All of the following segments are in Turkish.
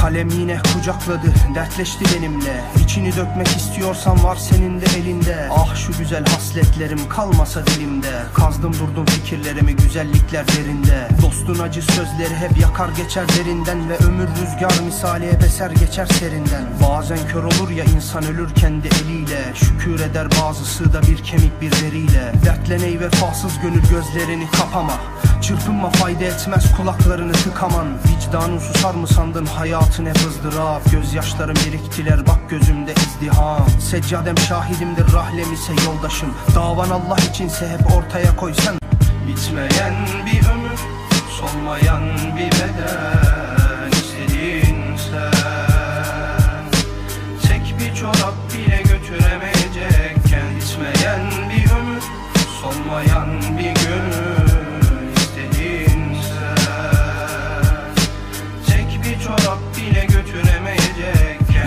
Kalem yine kucakladı dertleşti benimle. İçini dökmek istiyorsan var senin de elinde. Ah şu güzel hasletlerim kalmasa dilimde. Kazdım durdum fikirlerimi güzellikler derinde. Dostun acı sözleri hep yakar geçer derinden Ve ömür rüzgar misali hep eser geçer serinden. Bazen kör olur ya insan ölür kendi eliyle. Şükür eder bazısı da bir kemik bir deriyle Dertlen ey vefasız gönül gözlerini kapama Çırpınma fayda etmez kulaklarını tıkaman. Vicdanın susar mı sandın hayatın hep ızdırap Gözyaşlarım biriktiler bak gözümde izdiham. Seccadem şahidimdir rahlem ise yoldaşım. Davan Allah içinse hep ortaya koy sen Bitmeyen bir ömür solmayan try to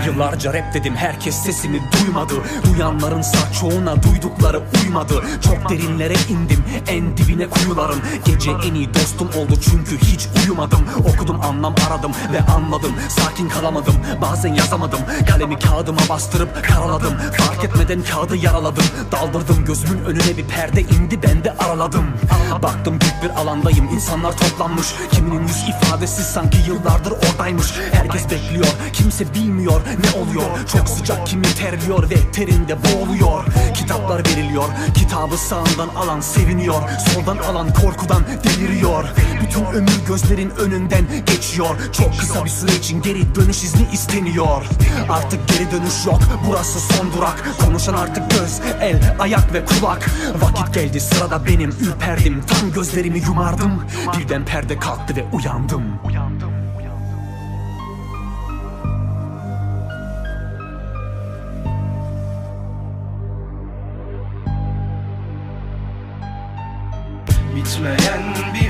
Yıllarca rap dedim herkes sesimi duymadı. Duyanların sağ çoğuna duydukları uymadı. Çok derinlere indim en dibine kuyuların Gece en iyi dostum oldu çünkü hiç uyumadım. Okudum anlam aradım ve anladım. Sakin kalamadım bazen yazamadım. Kalemi kağıdıma bastırıp karaladım. Fark etmeden kağıdı yaraladım. Daldırdım gözümün önüne bir perde indi ben de araladım. Baktım büyük bir alandayım insanlar toplanmış. Kiminin yüz ifadesi sanki yıllardır oradaymış. Herkes bekliyor kimse bilmiyor ne oluyor? Çok sıcak kimi terliyor ve terinde boğuluyor. Kitaplar veriliyor kitabı sağından alan seviniyor. Soldan alan korkudan deliriyor. Bütün ömür gözlerin önünden geçiyor. Çok kısa bir süre için geri dönüş izni isteniyor. Artık geri dönüş yok burası son durak. Konuşan artık göz, el, ayak ve kulak. Vakit geldi sırada benim ürperdim. Tam gözlerimi yumardım. Birden perde kalktı ve uyandım Bitmeyen bir